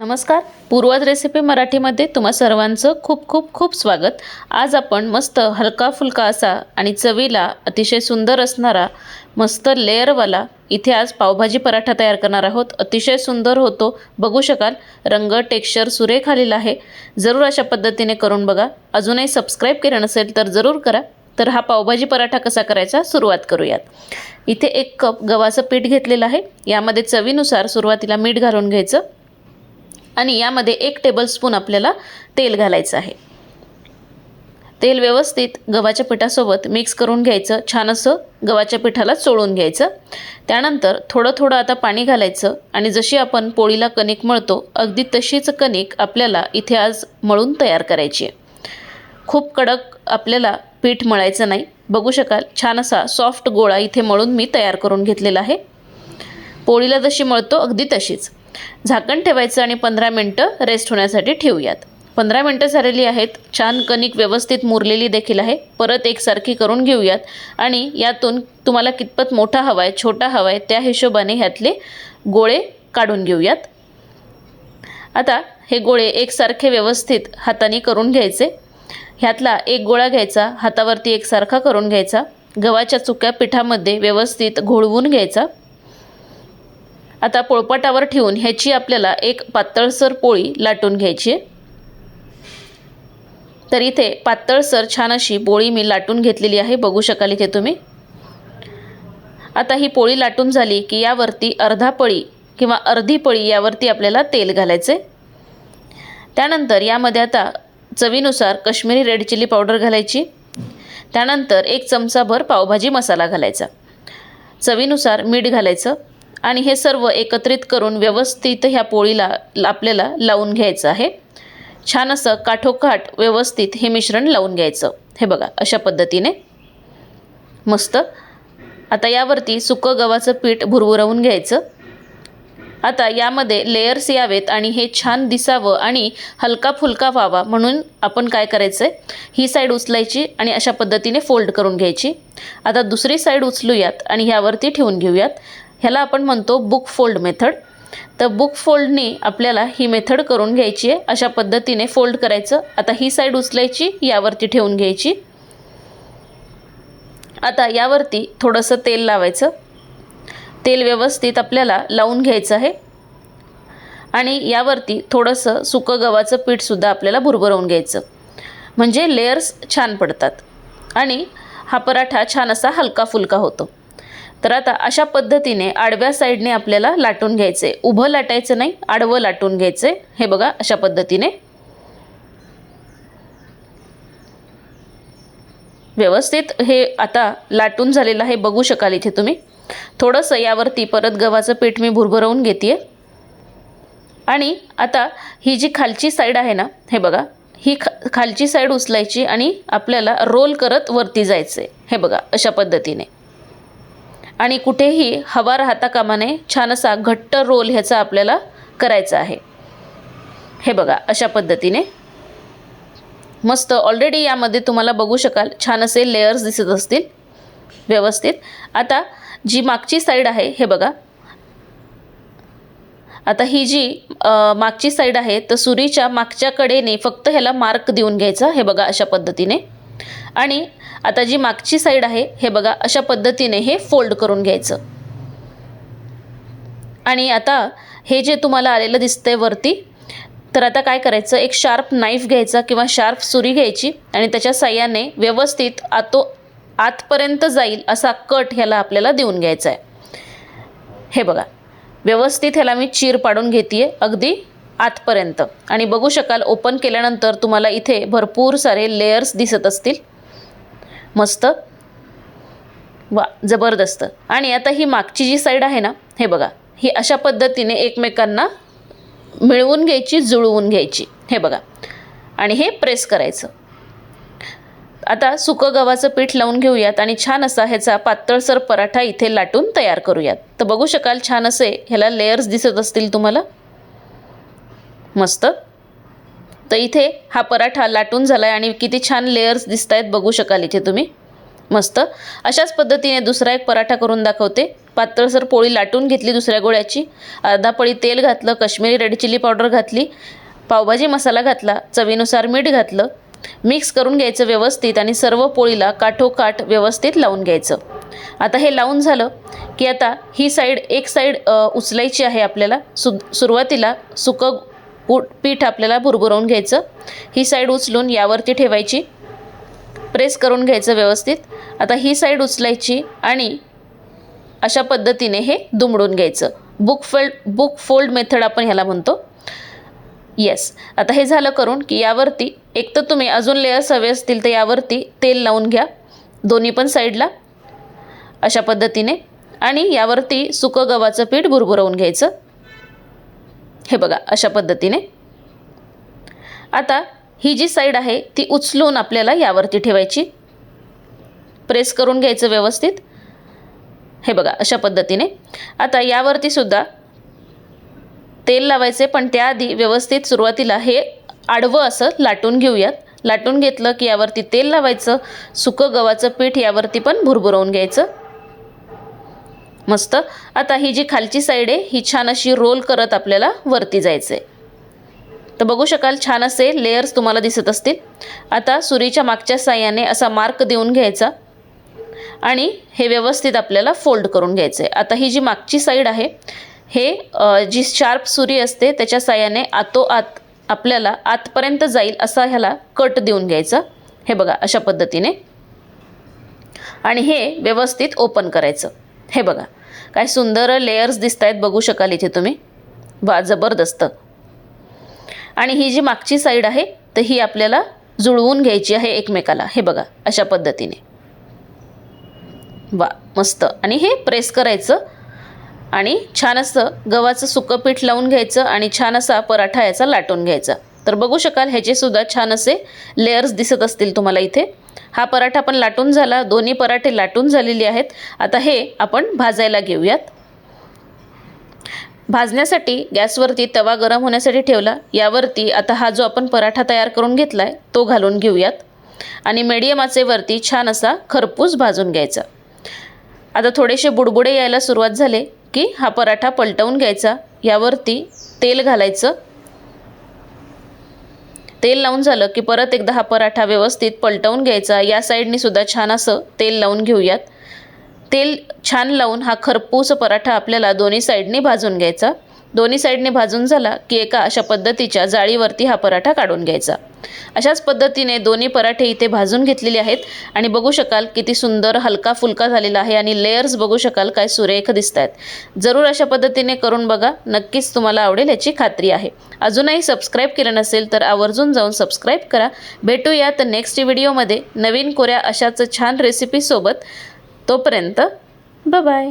नमस्कार. पूर्वज रेसिपी मराठीमध्ये तुम्हा सर्वांचं खूप खूप खूप स्वागत. आज आपण मस्त हलका फुलका असा आणि चवीला अतिशय सुंदर असणारा मस्त लेअरवाला इथे आज पावभाजी पराठा तयार करणार आहोत. अतिशय सुंदर होतो. बघू शकाल रंग टेक्स्चर सुरेख आलेला आहे. जरूर अशा पद्धतीने करून बघा. अजूनही सबस्क्राईब केलं नसेल तर जरूर करा. तर हा पावभाजी पराठा कसा करायचा सुरुवात करूयात. इथे एक कप गव्हाचं पीठ घेतलेलं आहे. यामध्ये चवीनुसार सुरुवातीला मीठ घालून घ्यायचं. आणि यामध्ये एक टेबलस्पून आपल्याला तेल घालायचं आहे. तेल व्यवस्थित गव्हाच्या पिठासोबत मिक्स करून घ्यायचं. छान असं गव्हाच्या पिठाला चोळून घ्यायचं. त्यानंतर थोडं थोडं आता पाणी घालायचं आणि जशी आपण पोळीला कणिक मळतो अगदी तशीच कणिक आपल्याला इथे आज मळून तयार करायची आहे. खूप कडक आपल्याला पीठ मळायचं नाही. बघू शकाल छान असा सॉफ्ट गोळा इथे मळून मी तयार करून घेतलेला आहे. पोळीला जशी मळतो अगदी तशीच. झाकण ठेवायचं आणि पंधरा मिनटं रेस्ट होण्यासाठी ठेवूयात. पंधरा मिनटं झालेली आहेत. छान कणिक व्यवस्थित मुरलेली देखील आहे. परत एकसारखी करून घेऊयात. आणि यातून तुम्हाला कितपत मोठा हवा आहे छोटा हवा आहे त्या हिशोबाने ह्यातले गोळे काढून घेऊयात. आता हे गोळे एकसारखे व्यवस्थित हाताने करून घ्यायचे. ह्यातला एक गोळा घ्यायचा हातावरती एकसारखा करून घ्यायचा. गव्हाच्या चुक्या पिठामध्ये व्यवस्थित घोळवून घ्यायचा. आता पोळपाटावर ठेवून ह्याची आपल्याला एक पातळसर पोळी लाटून घ्यायची आहे. तर इथे पातळसर छान अशी पोळी मी लाटून घेतलेली आहे. बघू शकाल इथे तुम्ही. आता ही पोळी लाटून झाली की यावरती अर्धा पळी किंवा अर्धी पळी यावरती आपल्याला तेल घालायचे त्यानंतर यामध्ये आता चवीनुसार कश्मीरी रेड चिली पावडर घालायची. त्यानंतर एक चमचाभर पावभाजी मसाला घालायचा. चवीनुसार मीठ घालायचं. आणि हे सर्व एकत्रित करून व्यवस्थित ह्या पोळीला आपल्याला लावून घ्यायचं आहे. छान असं काठोकाठ व्यवस्थित हे मिश्रण लावून घ्यायचं. हे बघा अशा पद्धतीने. मस्त. आता यावरती सुकं गव्हाचं पीठ भुरभुरवून घ्यायचं. आता यामध्ये लेयर्स यावेत आणि हे छान दिसावं आणि हलका फुलका व्हावा म्हणून आपण काय करायचं आहे ही साईड उचलायची आणि अशा पद्धतीने फोल्ड करून घ्यायची. आता दुसरी साईड उचलूयात आणि ह्यावरती ठेवून घेऊयात. ह्याला आपण म्हणतो बुक फोल्ड मेथड तर बुक फोल्डनी आपल्याला ही मेथड करून घ्यायची आहे. अशा पद्धतीने फोल्ड करायचं. आता ही साईड उचलायची यावरती ठेवून घ्यायची. आता यावरती थोडंसं तेल लावायचं. तेल व्यवस्थित आपल्याला लावून घ्यायचं आहे. आणि यावरती थोडंसं सुकं गव्हाचं पीठसुद्धा आपल्याला भुरभरवून घ्यायचं. म्हणजे लेयर्स छान पडतात. आणि हा पराठा छान असा हलका फुलका होतो. तर आता अशा पद्धतीने आडव्या साईडने आपल्याला लाटून घ्यायचं. आहे उभं लाटायचं नाही आडवं लाटून घ्यायचं. आहे हे बघा अशा पद्धतीने. व्यवस्थित हे आता लाटून झालेलं आहे बघू शकाल इथे तुम्ही. थोडंसं यावरती परत गव्हाचं पीठ मी भुरभरवून घेते आणि आता ही जी खालची साईड आहे ना हे बघा ही खा खालची साईड उचलायची आणि आपल्याला रोल करत वरती जायचं आहे हे बघा अशा पद्धतीने. आणि कुठेही हवा राहता कामा नये. छान असा घट्ट रोल ह्याचा आपल्याला करायचा आहे. हे बघा अशा पद्धतीने. मस्त ऑलरेडी यामध्ये तुम्हाला बघू शकाल छान असे लेयर्स दिसत असतील व्यवस्थित. आता जी मागची साईड आहे हे बघा. आता ही जी मागची साईड आहे तर सुरीच्या मागच्या कडेने फक्त ह्याला मार्क देऊन घ्यायचा हे बघा अशा पद्धतीने. आणि आता जी मागची साईड आहे हे बघा अशा पद्धतीने हे फोल्ड करून घ्यायचं. आणि आता हे जे तुम्हाला आलेलं दिसतंय वरती तर आता काय करायचं? एक शार्प नाईफ घ्यायचा किंवा शार्प सुरी घ्यायची आणि त्याच्या साह्याने व्यवस्थित आतो आतपर्यंत जाईल असा कट ह्याला आपल्याला देऊन घ्यायचा आहे. हे बघा व्यवस्थित ह्याला मी चीर पाडून घेते अगदी आतपर्यंत. आणि बघू शकाल ओपन केल्यानंतर तुम्हाला इथे भरपूर सारे लेयर्स दिसत असतील. मस्त. वा जबरदस्त. आणि आता ही मागची जी साईड आहे ना हे बघा. ही अशा पद्धतीने एकमेकांना मिळवून घ्यायची जुळवून घ्यायची. हे बघा. आणि हे प्रेस करायचं. आता सुकं गव्हाचं पीठ लावून घेऊयात आणि छान असा ह्याचा पातळसर पराठा इथे लाटून तयार करूयात. तर बघू शकाल छान असे ह्याला लेयर्स दिसत असतील तुम्हाला. मस्त. तर इथे हा पराठा लाटून झाला आहे आणि किती छान लेयर्स दिसत आहेत बघू शकाल इथे तुम्ही. मस्त. अशाच पद्धतीने दुसरा एक पराठा करून दाखवते. पातळसर पोळी लाटून घेतली दुसऱ्या गोळ्याची. अर्धा पळी तेल घातलं कश्मीरी रेड चिली पावडर घातली पावभाजी मसाला घातला चवीनुसार मीठ घातलं मिक्स करून घ्यायचं व्यवस्थित आणि सर्व पोळीला काठोकाठ व्यवस्थित लावून घ्यायचं. आता हे लावून झालं की आता ही साईड एक साईड उचलायची आहे आपल्याला. सु सुरुवातीला सुकं पू पीठ आपल्याला भुरभुरवून घ्यायचं. ही साईड उचलून यावरती ठेवायची. प्रेस करून घ्यायचं व्यवस्थित. आता ही साईड उचलायची आणि अशा पद्धतीने हे दुमडून घ्यायचं. Book fold book fold method आपण ह्याला म्हणतो. येस आता हे झालं करून की यावरती एक तर तुम्ही अजून लेयर्स हवे असतील तर यावरती तेल लावून घ्या. दोन्ही पण साईडला अशा पद्धतीने. आणि यावरती सुकं गव्हाचं पीठ भुरभुरवून घ्यायचं. हे बघा अशा पद्धतीने. आता ही जी साईड आहे ती उचलून आपल्याला यावरती ठेवायची. प्रेस करून घ्यायचं व्यवस्थित. हे बघा अशा पद्धतीने. आता यावरती सुद्धा तेल लावायचे पण त्याआधी व्यवस्थित सुरुवातीला हे आडवं असं लाटून घेऊयात. लाटून घेतलं की यावरती तेल लावायचं सुकं गव्हाचं पीठ यावरती पण भुरभुरवून घ्यायचं. मस्त. आता ही जी खालची साईड आहे ही छान अशी रोल करत आपल्याला वरती जायचं आहे तर बघू शकाल छान असे लेयर्स तुम्हाला दिसत असतील. आता सुरीच्या मागच्या साह्याने असा मार्क देऊन घ्यायचा. आणि हे व्यवस्थित आपल्याला फोल्ड करून घ्यायचं आहे आता ही जी मागची साईड आहे हे जी शार्प सुरी असते त्याच्या साह्याने आतोआत आपल्याला आतपर्यंत जाईल असा ह्याला कट देऊन घ्यायचा. हे बघा अशा पद्धतीने. आणि हे व्यवस्थित ओपन करायचं. हे बघा. काय सुंदर लेयर्स दिसत आहेत बघू शकाल इथे तुम्ही. वा जबरदस्त. आणि ही जी मागची साईड आहे तर ही आपल्याला जुळवून घ्यायची आहे एकमेकाला. हे बघा अशा पद्धतीने. वा मस्त. आणि हे प्रेस करायचं आणि छान असं गव्हाचं सुकं पीठ लावून घ्यायचं आणि छान असा पराठा याचा लाटून घ्यायचा. तर बघू शकाल ह्याचेसुद्धा छान असे लेयर्स दिसत असतील तुम्हाला इथे. हा पराठा पण लाटून झाला. दोन्ही पराठे लाटून झालेले आहेत. आता हे आपण भाजायला घेऊयात. भाजण्यासाठी गॅसवरती तवा गरम होण्यासाठी ठेवला. यावरती आता हा जो आपण पराठा तयार करून घेतला आहे तो घालून घेऊयात. आणि मीडियम आचेवरती छान असा खरपूस भाजून घ्यायचा. आता थोडेसे बुडबुडे यायला सुरुवात झाले की हा पराठा पलटवून घ्यायचा. यावरती तेल घालायचं. तेल लावून झालं की परत एकदा हा पराठा व्यवस्थित पलटवून घ्यायचा. या साईडनी सुद्धा छान असं तेल लावून घेऊयात. तेल छान लावून हा खरपूस पराठा आपल्याला दोन्ही साईडनी भाजून घ्यायचा. दोन्ही साईडने भाजून झाला की एका अशा पद्धतीच्या जाळीवरती हा पराठा काढून घ्यायचा. अशाच पद्धतीने दोन्ही पराठे इथे भाजून घेतलेले आहेत आणि बघू शकाल किती सुंदर हलका फुलका झालेला आहे आणि लेयर्स बघू शकाल काय सुरेख दिसत आहेत जरूर अशा पद्धतीने करून बघा. नक्कीच तुम्हाला आवडेल याची खात्री आहे. अजूनही सबस्क्राईब केलं नसेल तर आवर्जून जाऊन सबस्क्राईब करा. भेटूयात नेक्स्ट व्हिडिओमध्ये नवीन कोऱ्या अशाच छान रेसिपीसोबत तोपर्यंत बाय